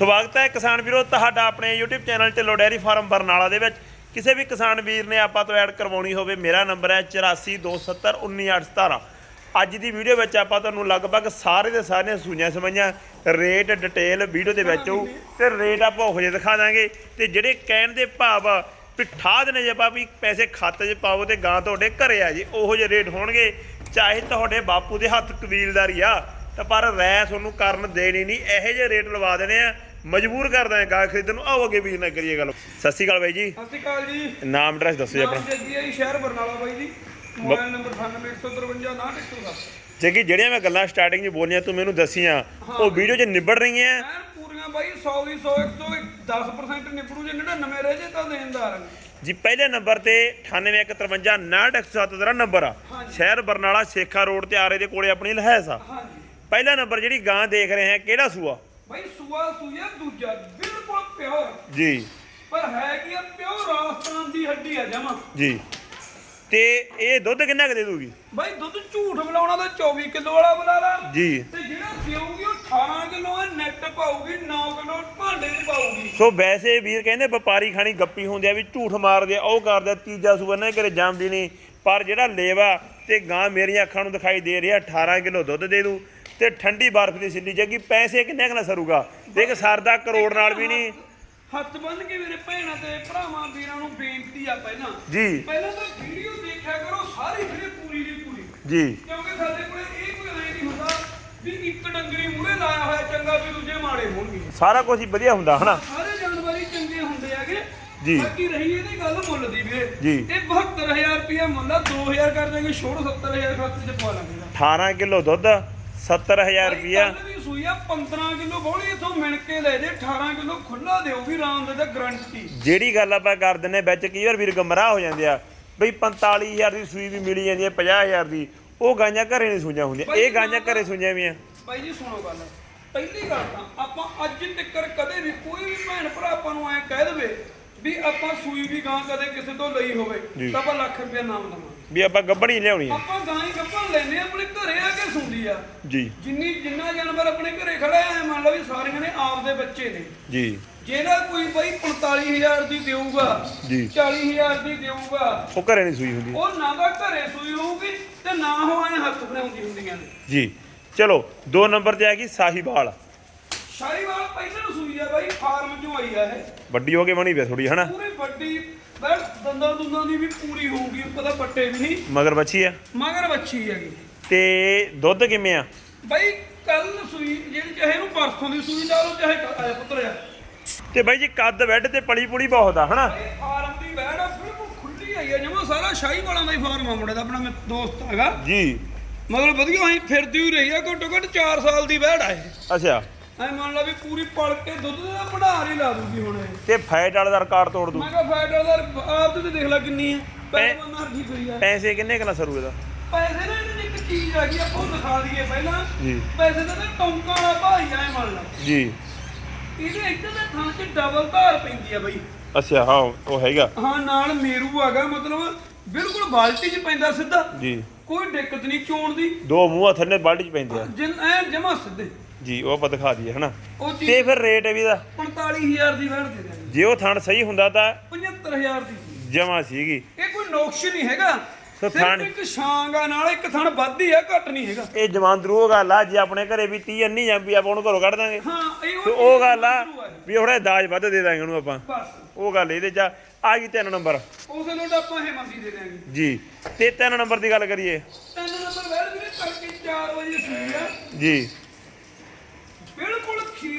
ਸਵਾਗਤ ਹੈ ਕਿਸਾਨ ਵੀਰੋ, ਤੁਹਾਡਾ ਆਪਣੇ YouTube channel Dhillon dairy farm Barnala ਦੇ ਵਿੱਚ। ਕਿਸੇ ਵੀ ਕਿਸਾਨ ਵੀਰ ਨੇ ਆਪਾਂ ਤੋਂ ਐਡ ਕਰਵਾਉਣੀ ਹੋਵੇ, ਮੇਰਾ ਨੰਬਰ ਹੈ 8427191817 ਅੱਜ ਦੀ ਵੀਡੀਓ ਵਿੱਚ ਆਪਾਂ ਤੁਹਾਨੂੰ ਲਗਭਗ ਸਾਰੇ ਦੇ ਸਾਰੀਆਂ ਸੂਈਆਂ ਸਮਾਈਆਂ ਰੇਟ, ਡਿਟੇਲ ਵੀਡੀਓ ਦੇ ਵਿੱਚ ਹੋਊ ਤੇ ਰੇਟ ਆਪਾਂ ਉਹ ਜਿਹੇ ਦਿਖਾ ਦਾਂਗੇ। ਤੇ ਜਿਹੜੇ ਕਹਿਣ ਦੇ ਭਾਵ ਪਿੱਠਾ ਦੇ ਨੇ ਜੇ ਆਪਾਂ ਵੀ ਪੈਸੇ ਖਾਤੇ 'ਚ ਪਾਓ ਤੇ ਗਾਂ ਤੁਹਾਡੇ ਘਰੇ ਆ ਜੀ, ਉਹੋ ਜਿਹੇ ਰੇਟ ਹੋਣਗੇ। ਚਾਹੇ ਤੁਹਾਡੇ ਬਾਪੂ ਦੇ ਹੱਥ ਕਬੀਲਦਾਰੀ ਆ, ਤਾਂ ਪਰ ਰੈ ਤੁਹਾਨੂੰ ਕਰਨ ਦੇਣੀ ਨਹੀਂ, ਇਹੋ ਜਿਹੇ ਰੇਟ ਲਵਾ ਦੇਣੇ ਆ। ਮਜਬੂਰ ਕਰ ਦਾਂ ਗਾਂ ਖਰੀਦਣ ਨੂੰ। ਆਓ ਅੱਗੇ ਵੀ ਨਾ ਕਰੀਏ ਗੱਲ। ਸਤਿ ਸ਼੍ਰੀ ਅਕਾਲ ਬਾਈ ਜੀ। ਸਤਿ ਸ਼੍ਰੀ ਅਕਾਲ ਜੀ। ਨਾਮ ਐਡਰੈਸ ਦੱਸੋ ਜੀ ਆਪਣਾ। ਜੱਗੀ ਹੈ ਜੀ, ਸ਼ਹਿਰ ਬਰਨਾਲਾ ਬਾਈ ਜੀ। ਮੋਬਾਈਲ ਨੰਬਰ 9815599110 ਜੇ ਕਿ ਜਿਹੜੀਆਂ ਮੈਂ ਗੱਲਾਂ ਸਟਾਰਟਿੰਗ 'ਚ ਬੋਲੀਆਂ ਤੂੰ ਮੈਨੂੰ ਦੱਸੀਆਂ। ਉਹ ਵੀਡੀਓ 'ਚ ਨਿਬੜ ਰਹੀਆਂ। ਐਨ ਪੂਰੀਆਂ ਬਾਈ 100 ਦੀ 100 110% ਨਿਪੜੂ ਜੇ 99 ਰਹਿ ਜੇ ਤਾਂ ਦੇਣਦਾਰ। ਜੀ ਪਹਿਲੇ ਨੰਬਰ ਤੇ 9815599107 ਦਾ ਨੰਬਰ ਆ। ਸ਼ਹਿਰ ਬਰਨਾਲਾ ਸੇਖਾ ਰੋਡ ਤੇ ਆਰੇ ਦੇ ਕੋਲੇ ਆਪਣੀ ਲਹਿਸ ਆ। ਪਹਿਲਾ ਨੰਬਰ ਜਿਹੜੀ ਗਾਂ ਦੇਖ ਰਹੇ ਹਾਂ ਕਿਹੜਾ ਸੂਆ? ਬਾਈ ਸੂਆ ਸੂਆ ਦੂਜਾ ਬਿਲਕੁਲ ਪਿਓਰ। ਜੀ। ਪਰ ਹੈ ਕੀ ਆ ਪਿਓਰ ਰਾਜਸਥਾਨ ਦੀ ਹੱਡੀ ਆ ਜਮਾ। ਜੀ। ਤੇ ਇਹ ਦੁੱਧ ਕਿੰਨਾ ਕੁ ਦੇ ਦੂਗੀ? ਬਾਈ ਦੁੱਧ ਝੂਠ ਬੁਲਾਉਣਾ ਤਾਂ 24 ਕਿਲੋ ਵਾਲਾ ਬੁਲਾ ਲਾ। ਜੀ। ਤੇ ਜਿਹੜਾ ਦੇਊਗੀ ਉਹ 18 ਕਿਲੋ ਹੈ ਨੈਟ ਪਾਊਗੀ 9 ਕਿਲੋ ਭਾਂਡੇ 'ਚ ਪਾਊਗੀ। ਸੋ ਵੈਸੇ ਵੀਰ ਕਹਿੰਦੇ ਵਪਾਰੀ ਖਾਣੀ ਗੱਪੀ ਹੁੰਦੇ ਆ ਵੀ ਝੂਠ ਮਾਰਦੇ ਆ ਉਹ ਕਰਦੇ ਆ ਤੀਜਾ ਸੂਆ ਨਾ ਘਰੇ ਜੰਮਦੀ ਨਹੀਂ ਪਰ ਜਿਹੜਾ ਲੇਵਾ ਤੇ ਗਾਂ ਮੇਰੀਆਂ ਅੱਖਾਂ ਨੂੰ ਦਿਖਾਈ ਦੇ ਰਿਹਾ 18 ਕਿਲੋ ਦੁੱਧ ਦੇ ਦੂ। ਤੇ ਠੰਡੀ ਬਰਫ਼ ਦੀ ਸਿੱਲੀ ਜੱਗੀ ਪੈਸੇ ਕਿੰਨੇ ਕੁ ਨਾਲ ਸਰੂਗਾ? ਦੇਖ ਸਰਦਾ ਕਰੋੜ ਨਾਲ ਵੀ ਨਹੀਂ। ਹੱਥ ਬੰਨ ਕੇ ਮੇਰੇ ਭੈਣਾਂ ਤੇ ਭਰਾਵਾਂ ਵੀਰਾਂ ਨੂੰ ਬੇਨਤੀ ਆ ਪਹਿਲਾਂ। ਜੀ। ਪਹਿਲਾਂ ਤਾਂ ਵੀਡੀਓ ਦੇਖਿਆ ਕਰੋ ਸਾਰੀ ਵੀਡੀਓ ਪੂਰੀ ਦੀ ਪੂਰੀ। ਜੀ। ਕਿਉਂਕਿ ਸਾਡੇ ਕੋਲੇ ਇਹ ਕੋਈ ਐ ਨਹੀਂ ਹੁੰਦਾ ਵੀ ਇੱਕ ਡੰਗਰੀ ਮੂਹਰੇ ਲਾਇਆ ਹੋਇਆ ਚੰਗਾ ਵੀ ਦੂਜੇ ਮਾੜੇ ਹੋਣਗੇ। ਸਾਰਾ ਕੁਝ ਹੀ ਵਧੀਆ ਹੁੰਦਾ ਹਨਾ? ਸਾਰੇ ਜਾਨਵਰ ਹੀ ਚੰਗੇ ਹੁੰਦੇ ਹੈਗੇ। ਜੀ। ਬਾਕੀ ਰਹੀ ਇਹਦੀ ਗੱਲ ਮੁੱਲ ਦੀ ਵੀਰੇ। ਜੀ। ਇਹ 72000 ਰੁਪਏ ਮੁੱਲ ਆ 2000 ਕਰ ਦਾਂਗੇ ਛੋੜ 70000 ਖਾਤੇ ਚ ਪਾ ਲਾਂਗੇ। 18 ਕਿਲੋ ਦੁੱਧ। 70000 ਰੁਪਿਆ ਦੀ ਸੂਈ ਆ 15 ਕਿਲੋ ਬੋਲੀ ਇਥੋਂ ਮਿਣ ਕੇ ਲੈ ਜੇ 18 ਕਿਲੋ ਖੁੱਲਾ ਦਿਓ ਵੀ ਰਾਮ ਦੇ ਤਾਂ ਗਰੰਟੀ ਜਿਹੜੀ ਗੱਲ ਆਪਾਂ ਕਰ ਦਿੰਨੇ ਵਿੱਚ ਕਈ ਵਾਰ ਵੀਰ ਗਮਰਾਹ ਹੋ ਜਾਂਦੇ ਆ ਬਈ 45000 ਦੀ ਸੂਈ ਵੀ ਮਿਲੀ ਜਾਂਦੀ ਹੈ 50000 ਦੀ ਉਹ ਗਾਂਆਂ ਘਰੇ ਨਹੀਂ ਸੂਈਆਂ ਹੁੰਦੀਆਂ। ਇਹ ਗਾਂਆਂ ਘਰੇ ਸੂਈਆਂ ਵੀ ਆ। ਬਾਈ ਜੀ ਸੁਣੋ ਗੱਲ। ਪਹਿਲੀ ਗੱਲ ਤਾਂ ਆਪਾਂ ਅੱਜ ਤੱਕਰ ਕਦੇ ਵੀ ਕੋਈ ਵੀ ਭੈਣ ਭਰਾ ਆਪਾਂ ਨੂੰ ਐ ਕਹਿ ਦੇਵੇ ਵੀ ਆਪਾਂ ਸੂਈ ਵੀ ਗਾਂ ਕਦੇ ਕਿਸੇ ਤੋਂ ਲਈ ਹੋਵੇ। ਤਾਂ ਆਪਾਂ ਲੱਖ ਰੁਪਏ ਨਾਮ ਦਵਾਂਗੇ। ਵੀ ਆਪਾਂ ਗੱਬੜੀ ਲਿਆਉਣੀ ਆ। ਆਪਾਂ ਗਾਂ ਹੀ ਗੱਪਾਂ ਲੈਨੇ ਆ, ਆਪਣੇ ਘਰੇ ਆ ਕੇ ਸੁਣਦੀ ਆ। ਜੀ। ਜਿੰਨੀ ਜਿੰਨਾ ਜਾਨਵਰ ਆਪਣੇ ਘਰੇ ਖੜਾ ਐ ਮੰਨ ਲਓ ਵੀ ਸਾਰੀਆਂ ਨੇ ਆਪਦੇ ਬੱਚੇ ਨੇ। ਜੀ। ਜਿਹੜਾ ਕੋਈ ਬਾਈ 45000 ਦੀ ਦੇਊਗਾ ਜੀ। 40000 ਦੀ ਦੇਊਗਾ ਉਹ ਘਰੇ ਨਹੀਂ ਸੂਈ ਹੁੰਦੀ। ਉਹ ਨਾ ਤਾਂ ਘਰੇ ਸੂਈ ਹੋਊਗੀ ਤੇ ਨਾ ਉਹ ਐ ਹੱਥ ਬਣਾਉਂਦੀ ਹੁੰਦੀਆਂ ਨੇ। ਜੀ। ਚਲੋ ਦੋ ਨੰਬਰ ਤੇ ਆ ਗਈ ਸਾਹੀਵਾਲ। ਸ਼ਾਹੀਵਾਲ ਪਹਿਲਾਂ ਸੂਈ ਆ ਬਾਈ ਫਾਰਮ ਚੋਂ ਆਈ ਆ ਇਹ। ਵੱਡੀ ਹੋ ਕੇ ਬਣੀ ਪਿਆ ਥੋੜੀ ਹਨਾ? ਪੂਰੀ ਵੱਡੀ ਬੈਠ ਦੰਦਾਂ ਦੁੰਦਾਂ ਦੀ ਵੀ ਪੂਰੀ ਹੋਊਗੀ ਪਤਾ ਪੱਟੇ ਵੀ ਨਹੀਂ। ਮਗਰ ਬੱਚੀ ਆ? ਮਗਰ ਬੱਚੀ ਹੈਗੀ। ਤੇ ਦੁੱਧ ਕਿਵੇਂ ਆ? ਬਾਈ ਕੱਲ ਸੂਈ ਜਿਹੜੀ ਚਾਹੇ ਇਹਨੂੰ ਪਰਸੋਂ ਦੀ ਸੂਈ ਲਾ ਲਓ ਚਾਹੇ ਕੱਲ੍ਹ ਆਇਆ ਪੁੱਤਰ ਆ। ਤੇ ਬਾਈ ਜੀ ਕੱਦ ਬੈੱਡ ਤੇ ਪਲੀ ਪੁਲੀ ਬਹੁਤ ਆ ਹਨਾ? ਇਹ ਫਾਰਮ ਦੀ ਬੈੜ ਆ ਬਿਲਕੁਲ ਖੁੱਲੀ ਆਈ ਆ ਜਮਾ ਸਾਰਾ ਸ਼ਾਹੀ ਵਾਲਾਂ ਦਾ ਹੀ ਫਾਰਮ ਆ ਮੁੰਡੇ ਦਾ ਆਪਣਾ ਮੇ- ਦੋਸਤ ਹੈਗਾ। ਜੀ। ਮਤਲਬ ਵਧੀਆ ਅਸੀਂ ਫਿਰਦੀ ਹੋਈ ਰਹੀ ਆ ਘੱਟੋ ਘੱਟ 4 ਸਾਲ ਦੀ ਬੈੜ ਆ ਇਹ। ਅੱਛਾ। ਐ ਮੰਨ ਲਾ ਵੀ ਪੂਰੀ ਪਲ ਕੇ ਦੁੱਧ ਦਾ ਭੰਡਾਰ ਹੀ ਲਾ ਦੂਗੀ ਹੁਣ ਇਹ। ਤੇ ਫੈਟ ਵਾਲਾ ਦਾ ਰਿਕਾਰਡ ਤੋੜ ਦੂ। ਮੈਂ ਕਿਹਾ ਫੈਟ ਦਾ ਆਪ ਤੇ ਦੇਖ ਲੈ ਕਿੰਨੀ ਹੈ ਪਹਿਲਾਂ ਮਰਜ਼ੀ ਪਈ ਆ। ਪੈਸੇ ਕਿੰਨੇ ਕੁ ਨਾਲ ਸਰੂ ਇਹਦਾ? ਪੈਸੇ ਨਾ ਇਹਦੀ ਇੱਕ ਚੀਜ਼ ਆ ਗਈ ਆਪਾਂ ਉਹ ਦਿਖਾ ਦਈਏ ਪਹਿਲਾਂ। ਜੀ। ਪੈਸੇ ਦਾ ਤਾਂ ਟੌਂਕਾਂ ਵਾਲਾ ਭਾਈ ਇਹ ਮੰਨ ਲਾ। ਜੀ। ਇਹਦੇ ਇੱਧਰ ਦੇ ਥਾਂ 'ਚ ਡਬਲ ਧਾਰ ਪੈਂਦੀ ਆ ਬਈ। ਅੱਛਾ ਹਾਂ ਉਹ ਹੈਗਾ। ਹਾਂ ਨਾਲ ਮੇਰੂ ਹੈਗਾ ਮਤਲਬ ਬਿਲਕੁਲ ਬਾਲਟੀ 'ਚ ਪੈਂਦਾ ਸਿੱਧਾ। ਜੀ। ਕੋਈ ਦਿੱਕਤ ਨਹੀਂ ਚੋਣ ਦੀ। ਦੋ ਮੂੰਹਾਂ ਥੱਲੇ ਬਾਲਟੀ ਚ ਪੈਂਦੇ ਆ। ਜਿੰਨ ਐ ਜਮਾ ਸਿੱਧੇ। ਜੀ ਉਹ ਆਪਾਂ ਦਿਖਾ ਦਈਏ ਹਨਾ? ਉਹ ਤੇ ਫਿਰ ਰੇਟ ਵੀ ਦਾ। 45000 ਦੀ ਵੜ ਦੇ ਦੇਣੀ ਜੇ ਉਹ ਥਣ ਸਹੀ ਹੁੰਦਾ ਤਾਂ 75000 ਦੀ। ਜਮਾ ਸੀਗੀ। ਇਹ ਕੋਈ ਨੋਕਸ਼ ਨਹੀਂ ਹੈਗਾ। ਸਿਰਫ ਥਣ- ਇੱਕ ਛਾਂਗਾ ਨਾਲ ਇੱਕ ਥਣ ਵੱਧ ਹੀ ਆ ਘੱਟ ਨਹੀਂ ਹੈਗਾ। ਇਹ ਜਮਾਂਦਰੂ ਉਹ ਗੱਲ ਆ ਜੇ ਆਪਣੇ ਘਰੇ ਵੀ 30 ਅੰਨੀ ਜਾਂਦੀ ਆਪਾਂ ਉਹਨੂੰ ਘਰੋਂ ਕੱਢ ਦਾਂਗੇ। ਹਾਂ ਇਹ ਤੇ ਉਹ ਗੱਲ ਆ ਚੀਜ਼ ਹੈ। ਵੀ ਦਾਜ ਵੱਧ ਦੇ ਦਾਂਗੇ ਉਹਨੂੰ ਆਪਾਂ। ਬਸ। ਉਹ ਗੱਲ ਇਹਦੇ ਚ ਆ। ਆ ਗਈ ਤਿੰਨ ਨੰਬਰ। ਉਸੇ ਲੋਟ ਆਪਾਂ ਇਹ ਮੰਦੀ ਦੇ ਦਿਆਂਗੇ। ਜੀ। ਤੇ ਤਿੰਨ ਨੰਬਰ ਦੀ ਗੱਲ ਕਰੀਏ। ਤਿੰਨ ਨੰਬਰ ਵੈਲ ਵੀਰੇ ਕਰਕੇ 4 ਵਜੇ ਸੂਈ ਆ। ਜੀ।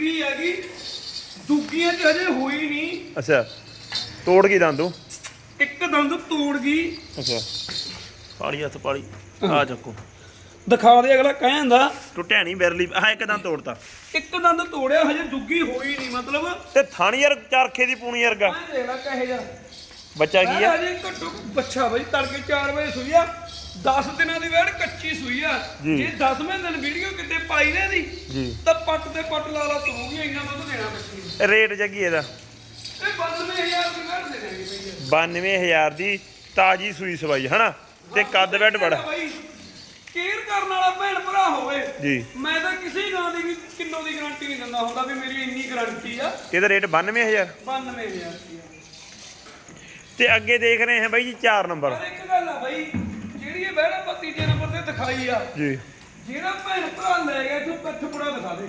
ਖੀਰੀ ਹੈਗੀ ਦੁੱਗੀਆਂ ਚ ਹਜੇ ਹੋਈ ਨਹੀਂ। ਅੱਛਾ ਤੋੜ ਕੀ ਦੰਦੂ ਇੱਕ ਦੰਦ ਤੋੜ ਗਈ। ਅੱਛਾ। ਪਾਲੀ ਹੱਥ ਪਾਲੀ। ਆ ਚੱਕੋ। ਦਿਖਾ ਦੇ ਅਗਲਾ ਕਹਿੰਦਾ ਟੁੱਟਿਆ ਨਹੀਂ ਬੈਰਲੀ। ਹਾਂ ਇੱਕ ਦੰਦ ਤੋੜਤਾ। ਇੱਕ ਦੰਦ ਤੋੜਿਆ ਹਜੇ ਦੁੱਗੀ ਹੋਈ ਨਹੀਂ ਮਤਲਬ। ਤੇ ਥਣ ਯਾਰ ਚਰਖੇ ਦੀ ਪੂਣੀ ਵਰਗਾ। ਮੈਂ ਦੇਖ ਲੈ ਕਹੇ ਜਾ ਬੱਚਾ ਕੀ ਆ? ਹਜੇ ਘੱਟੋ ਬੱਚਾ ਬਈ ਤੜਕੇ 4 ਵਜੇ ਸੂਈ ਆ। 10 ਦਿਨਾਂ ਦੀ ਵੇੜ ਕੱਚੀ ਸੂਈ ਆ। ਜੀ। ਜੇ 10ਵੇਂ ਦਿਨ ਵੀਡੀਓ ਕਿਤੇ ਪਾਈ ਨੇ ਦੀ ਜੀ। ਤਾਂ ਪੱਟ ਤੇ ਪੱਟ ਲਾ ਲਾ ਤੂੰ ਇੰਨਾ ਦੁੱਧ ਦੇਣਾ ਬੱਚੀ ਨੂੰ। ਰੇਟ ਜੱਗੀ ਇਹਦਾ। ਇਹ 92000 ਦੀ ਵੇੜ ਦੇ ਦੇਣੀ ਪਈ ਆ। 92000 ਦੀ ਤਾਜੀ ਸੂਈ ਸਵਾਈ ਹਨਾ? ਤੇ ਕੱਦ ਬੈੱਡ ਬੜਾ। ਬਾਈ ਕੇਅਰ ਕਰਨ ਵਾਲਾ ਭੈਣ ਭਰਾ ਹੋਵੇ ਜੀ। ਮੈਂ ਤਾਂ ਕਿਸੇ ਗਾਂ ਦੀ ਵੀ ਕਿਲੋ ਦੀ ਗਾਰੰਟੀ ਨਹੀਂ ਦਿੰਦਾ ਹੁੰਦਾ ਵੀ ਮੇਰੀ ਇੰਨੀ ਗਾਰੰਟੀ ਆ। ਇਹਦਾ ਰੇਟ 92000 92000 ਰੁਪਇਆ ਤੇ ਅੱਗੇ ਦੇਖ ਰਹੇ ਹਾਂ ਬਾਈ ਜੀ 4 ਨੰਬਰ। ਪਰ ਇੱਕ ਗੱਲ ਆ ਬਾਈ ਇਹ ਬਹਿਣਾ ਆਪਾਂ ਤੀਜੇ ਨੰਬਰ ਤੇ ਦਿਖਾਈ ਆ। ਜੀ। ਜਿਹੜਾ ਭੈਣ ਭਰਾ ਲੈ ਗਿਆ ਤੂੰ ਕੱਠ ਪੁੜਾ ਦਿਖਾ ਦੇ।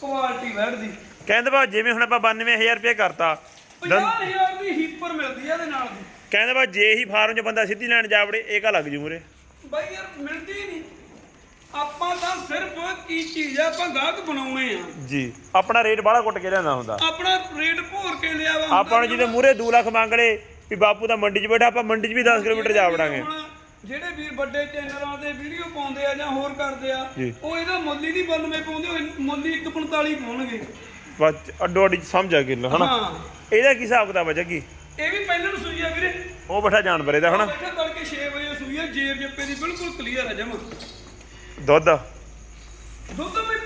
ਕੁਆਲਿਟੀ ਬੈਠ ਦੀ। ਕਹਿੰਦੇ ਬਾ ਜਿਵੇਂ ਹੁਣ ਆਪਾਂ 92000 ਰੁਪਏ ਕਰਤਾ ਦੰ- 50000 ਦੀ ਹੀਪਰ ਮਿਲਦੀ ਆ ਇਹਦੇ ਨਾਲ ਦੀ ਕਹਿੰਦੇ ਬਾ ਜੇ ਹੀ ਫਾਰਮ 'ਚ ਬੰਦਾ ਸਿੱਧੀ ਲੈਣ ਜਾ ਵੜੇ ਇਹ ਕਾ ਲੱਗ ਜੂ ਮੁਰੇ ਬਾਈ ਯਾਰ ਮਿਲਦੀ ਨਹੀਂ ਆਪਾਂ ਤਾਂ ਸਿਰਫ ਕੀ ਚੀਜ਼ ਆ ਆਪਾਂ ਗਾਹਕ ਬਣਾਉਣੇ ਆ। ਜੀ। ਆਪਣਾ ਰੇਟ ਬਾਹਲਾ ਕੁੱਟ ਕੇ ਲਿਆਂਦਾ ਹੁੰਦਾ। ਆਪਣਾ ਰੇਟ ਭੋਰ ਕੇ ਲਿਆ ਵਾ ਆਪਾਂ ਨੂੰ ਜਿਹਦੇ ਮੂਰੇ 2 ਲੱਖ ਮੰਗ ਲਏ ਵੀ ਬਾਪੂ ਦਾ ਮੰਡੀ 'ਚ ਬੈਠਾ ਆਪਾਂ ਮੰਡੀ 'ਚ ਵੀ 10 ਕਿਲੋਮੀਟਰ ਜਾ ਵੜਾਂਗੇ। ਜਿਹੜੇ ਵੀਰ ਵੱਡੇ ਚੈਨਲਾਂ ਤੇ ਵੀਡੀਓ ਪਾਉਂਦੇ ਆ ਜਾਂ ਹੋਰ ਕਰਦੇ ਆ ਜੀ। ਉਹ ਇਹਦਾ ਮੁੱਲ ਹੀ ਨਹੀਂ 92 ਪਾਉਂਦੇ ਉਹ ਮੁੱਲ ਹੀ 145 ਪਾਉਣਗੇ। ਬਸ ਅੱਡੋ ਅੱਡੀ ਸਮਝ ਆ ਗਿੱਲ ਹਨਾ? ਹਾਂ। ਇਹਦਾ ਕੀ ਹਿਸਾਬ ਕਿਤਾਬ ਹੈ ਜੱਗੀ? ਇਹ ਵੀ ਪਹਿਲਾਂ ਨੂੰ ਸੂਈ ਆ ਵੀਰੇ। ਉਹ ਬੈਠਾ ਜਾਨਵਰ ਇਹਦਾ ਹਨਾ? ਬੈਠਾ ਤੜਕੇ 6 ਵਜੇ ਸੂਈ ਆ ਜੇਰ ਜੱਪੇ ਦੀ ਬਿਲਕੁਲ ਕਲੀਅਰ ਆ ਜਮਾ। ਦੁੱਧ? ਦੁੱਧ ਵੀ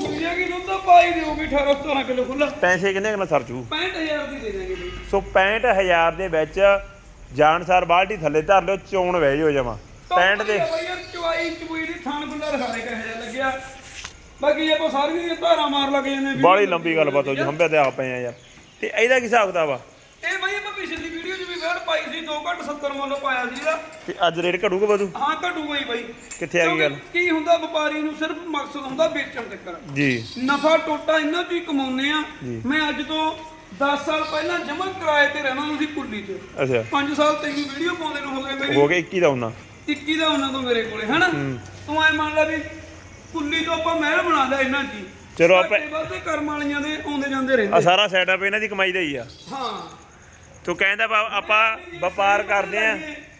ਸੂਈ ਆ ਕਿ ਦੁੱਧ ਪਾਈ ਦਿਓਗੇ 18 17 ਕਿਲੋ ਖੁੱਲਾ ਪੈਸੇ ਕਿੰਨੇ ਕਿੰਨਾ ਸਰਚੂ 65000 ਦੀ ਦੇ ਦਾਂਗੇ ਬਈ। ਸੋ 65000 ਦੇ ਵਿੱਚ ਜਾਨਸਾਰ ਬਾਲਟੀ ਥੱਲੇ ਧਰ ਲਿਓ ਚੋਣ ਵਹਿ ਜਾਓ ਜਮਾ। 65 ਦੇ ਬਈ ਯਾਰ ਚੁਆਈ ਚੁਈ ਦੀ ਥਾਣ ਖੁੱਲਾ ਦਿਖਾ ਦੇ ਕਿਹੋ ਜਿਹਾ ਲੱਗਿਆ। ਬਾਕੀ ਆਪਾਂ ਸਾਰੀਆਂ ਦੀਆਂ ਧਾਰਾਂ ਮਾਰ ਲੱਗ ਜਾਂਦੇ ਬਾਲੀ ਲੰਬੀ ਗੱਲਬਾਤ ਹੋ ਜੀ ਹੰਬੇ ਤੇ ਆ ਪਏ ਆ ਯਾਰ। ਤੇ ਇਹਦਾ ਕੀ ਹਿਸਾਬ ਕਿਤਾਬ ਆ ਇਹ ਬਈ ਆਪਾਂ ਪਿਛਲੀ ਵੀਡੀਓ 'ਚ ਵੀ ਵੈੜ ਪਾਈ ਸੀ 2 ਘੱਟ 70 ਮੁੱਲ ਪਾਇਆ ਸੀ ਇਹਦਾ। ਤੇ ਅੱਜ ਰੇਟ ਘਟੂਗਾ ਵਧੂ? ਹਾਂ ਘਟੂਗਾ ਹੀ ਬਾਈ। ਕਿੱਥੇ ਆ ਗਈ ਗੱਲ? ਕਿਉਂਕਿ ਕੀ ਹੁੰਦਾ ਵਪਾਰੀ ਨੂੰ ਸਿਰਫ ਮਕਸਦ ਹੁੰਦਾ ਵੇਚਣ ਤੱਕ ਜੀ। ਨਫਾ ਟੋਟਾ ਇਹਨਾਂ ਚ ਹੀ ਕਮਾਉਂਦੇ ਆ ਮੈਂ ਅੱਜ ਤੋਂ 10 ਸਾਲ ਪਹਿਲਾਂ ਜਮਾ ਕਿਰਾਏ ਤੇ ਰਹਿਣਾ ਸੀ ਕੁੱਲੀ 'ਚ ਅੱਛਾ। 5 ਸਾਲ ਤੈਨੂੰ ਵੀਡੀਓ ਪਾਉਂਦੇ ਨੂੰ ਹੋ ਗਏ ਮੇਰੀ। ਹੋ ਗਿਆ 21 ਦਾ ਉਹਨਾਂ? 21 ਦਾ ਉਹਨਾਂ ਤੋਂ ਮੇਰੇ ਕੋਲੇ ਹਨਾ? ਤੂੰ ਐ ਮੰਨ ਲੈ ਵੀ ਕੁੱਲੀ ਤੋਂ ਆਪਾਂ ਮਹਿਲ ਬਣਾ ਲਿਆ ਇਹਨਾਂ। ਚਲੋ ਆਪਾਂ- ਕਰਮ ਵਾਲੀਆਂ ਦੇ ਆਉਂਦੇ ਜਾਂਦੇ ਆ ਰਹਿੰਦੇ ਸਾਰਾ ਸੈਟਅਪ ਇਹਨਾਂ ਦੀ ਕਮਾਈ ਦਾ ਹੀ ਆ। ਹਾਂ। ਤੂੰ ਕਹਿੰਦਾ ਵਾ ਆਪਾਂ ਵਪਾਰ ਕਰਦੇ ਆ।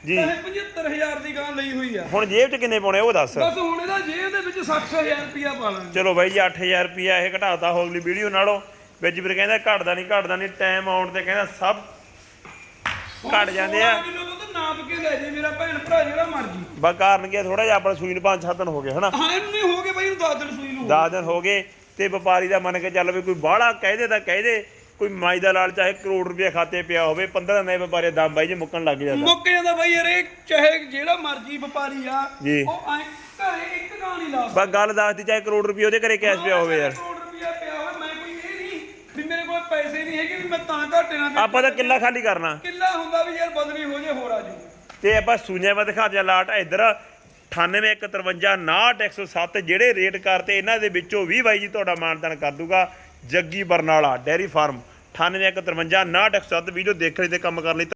ਜੀ। ਇਹ 75000 ਦੀ ਗਾਂ ਲਈ ਹੋਈ ਆ। ਹੁਣ ਜੇਬ 'ਚ ਕਿੰਨੇ ਪਾਉਣੇ ਉਹ ਦੱਸ। ਬਸ ਹੁਣ ਇਹਦਾ ਜੇਬ ਦੇ ਵਿੱਚ 60000 ਰੁਪਇਆ ਪਾ ਲਾਂਗੇ ਚਲੋ ਬਾਈ ਜੀ 8000 ਰੁਪਿਆ ਇਹ ਘਟਾਤਾ ਹੋ ਅਗਲੀ ਵੀਡੀਓ ਨਾਲੋਂ। ਵਿੱਚ ਵੀਰ ਕਹਿੰਦਾ ਘਟਦਾ ਨਹੀਂ ਘਟਦਾ ਨਹੀਂ ਟਾਈਮ ਆਉਣ ਤੇ ਕਹਿੰਦਾ ਸਭ ਘਟ ਜਾਂਦੇ ਆ। ਕਿਲੋ ਦੁੱਧ ਨਾਪ ਕੇ ਲੈ ਜੇ ਮੇਰਾ ਭੈਣ ਭਰਾ ਜਿਹੜਾ ਮਰਜ਼ੀ। ਬਾ ਕਾਰਨ ਕੀ ਥੋੜਾ ਜਿਹਾ ਆਪਣਾ ਸੂਈ ਨੂੰ ਪੰਜ ਸੱਤ ਦਿਨ ਹੋ ਗਏ ਹਨਾ? ਹਾਂ ਇਹਨੂੰ ਨਹੀਂ ਹੋ ਗਏ ਬਾਈ ਨੂੰ 10 ਦਿਨ ਸੂਈ ਨੂੰ 10 ਦਿਨ ਹੋ ਗਏ ਤੇ ਵਪਾਰੀ ਦਾ ਮੰਨ ਕੇ ਚੱਲ ਵੀ ਕੋਈ ਬਾਹਲਾ ਕਹਿਦੇ ਤਾਂ ਕਹਿਦੇ ਕੋਈ ਮਾਈ ਦਾ ਲਾਲ ਚਾਹੇ ਕਰੋੜ ਰੁਪਏ ਖਾਤੇ ਪਿਆ ਹੋਵੇ 15 ਨਵੇਂ ਵਪਾਰੀ ਦਾ ਬਾਈ ਜੀ ਮੁੱਕਣ ਲੱਗ ਜਾਂਦਾ। ਮੁੱਕ ਜਾਂਦਾ ਬਾਈ ਯਾਰ ਇਹ ਚਾਹੇ ਜਿਹੜਾ ਮਰਜ਼ੀ ਵਪਾਰੀ ਆ ਜੀ। ਉਹ ਐ ਘਰੇ ਇੱਕ ਗਾਂ ਨਹੀਂ ਲਾ ਬਸ ਗੱਲ ਦੱਸਦੀ ਚਾਹੇ ਕਰੋੜ ਰੁਪਏ ਉਹਦੇ ਘਰੇ ਕੈਸ਼ ਪਿਆ ਹੋਵੇ ਯਾਰ। ਕਰੋੜ ਰੁਪਇਆ ਪਿਆ ਹੋਵੇ ਮੈਂ ਕੋਈ ਇਹ ਨਹੀਂ ਵੀ ਮੇਰੇ ਕੋਲ ਪੈਸੇ ਨਹੀਂ ਹੈਗੇ ਵੀ ਮੈਂ ਤਾਂ ਘਾਟੇ ਨਾਲ ਆਪਾਂ ਤਾਂ ਕਿੱਲਾ ਖਾਲੀ ਕਰਨਾ। ਕਿੱਲਾ ਹੁੰਦਾ ਵੀ ਯਾਰ ਬਦਲੀ ਹੋ ਜੇ ਹੋਰ ਆ ਜੂ। ਤੇ ਆਪਾਂ ਸੂਈਆਂ ਮੈਂ ਦਿਖਾ ਦਿਆਂ ਲਾਟ ਇੱਧਰ। 981559 ਜਿਹੜੇ ਰੇਟ ਕਰਤੇ ਇਹਨਾਂ ਦੇ ਵਿੱਚੋਂ ਵੀ ਬਾਈ ਜੀ ਤੁਹਾਡਾ ਮਾਨਦਾਨ ਕਰ ਦੂਗਾ। Jaggi Barnala dairy farm 981559 video ਦੇਖਣ ਲਈ ਤੇ ਕੰਮ ਕਰਨ ਲਈ